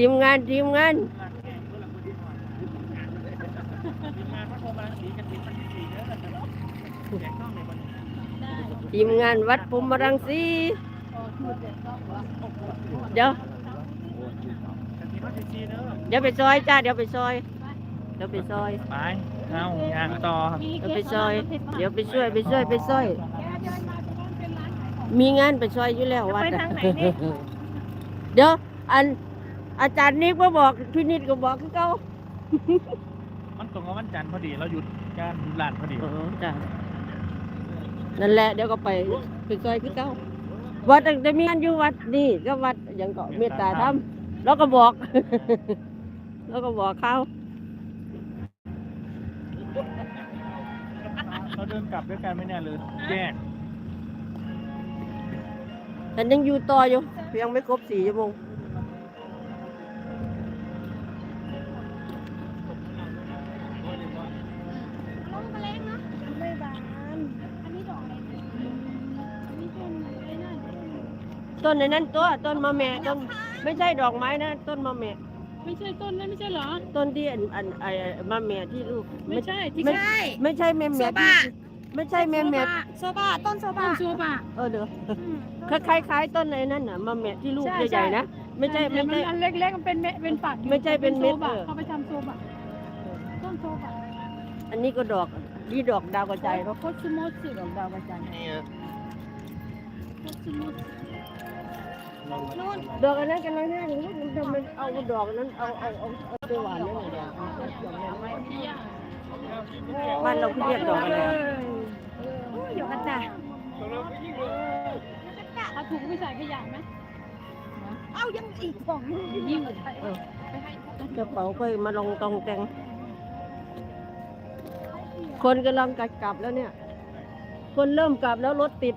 ทีมงานทีมงานทีมงานพระโคมรังสีกันติดพันที่สี่เด้อแจกต้องในวันนี้ทีมงานวัดภูมิรังสีเดี๋ยวกันติดพันที่สี่เด้อเดี๋ยวไปซอยจ้าเดี๋ยวไปซอย เดี๋ยวไปซอยไปเอายางต่อเดี๋ยวไปซอย เดี๋ยวไปช่วยไปช่วยไปซอยมีงานไปซอยอยู่แล้ววัดไปอะทางไหนเนี่ยเดี๋ยวอัน อาจารย์นิกก็บอกพี่นิดก็บอกคือเก่ามันตรงกับวันจันทร์พอดีเราหยุดการหยุดร้านพอดีอ๋อจ้ะนั่นแหละเดี๋ยวก็ไปไปซอยคือเก่าวัดจะมีงานอยู่วัดนี่ก็วัดอย่างก็เมตตาธรรมแล้วก็บอก แล้วก็บอกเขาเราเดินกลับด้วยกันไหม่แน่เลยแยกฉันยังอยู่ต่ออยู่ยังไม่ครบสี่ชั่วโมง ต้นในนั้นตัวต้นมะแม่ต้นไม่ใช่ดอกไม้นะ ต้นมะแม่ไม่ใช่ต้นนั่นไม่ใช่เหรอ ต้นที่อันอันไอ้มะแม่ที่ลูกไม่ใช่ที่ไม่ใช่ไม่ใช่แม่แม่ที่ไม่ใช่แม่แม่โซบะต้นโซบะต้นโซบะเออเดี๋ยวคล้ายคล้ายๆต้นในนั้นน่ะมะแม่ที่ลูกใช่ใหญ่ๆนะไม่ใช่ไม่มันใช่อันเล็กๆมันเป็นเม็ดเป็นฝักอยู่ไม่ใช่เป็นเม็ดโซบะเออเขาไปทำโซบะต้นโซบะอันนี้ก็ดอกนี่ดอกดาวกระจายเนาะโคตรสมุทรสิดอกดาวกระจายโคตรสมุทรนู่น ดอกอันนั้นกำลังน่าอยู่มันทำไมเอาดอกนั้นเอาเอาเอาเอาไปหวานนั่นน่ะดอกบ้านเราเขาเรียกดอกอะไรเดี๋ยกันจ้ะเอาถุงไปใส่ขยะไหมเอายังอีกกล่องยิ่งกว่าเออกระเป๋าค่อยมาลงตองแตงคนกำลังกลับแล้วเนี่ย คนเริ่มกลับแล้วรถติด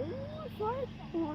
Ooh,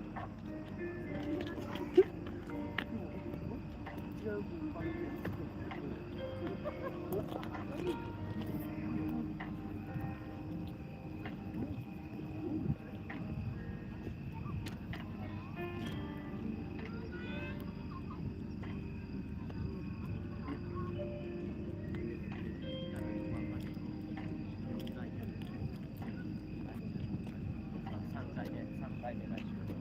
来年来週。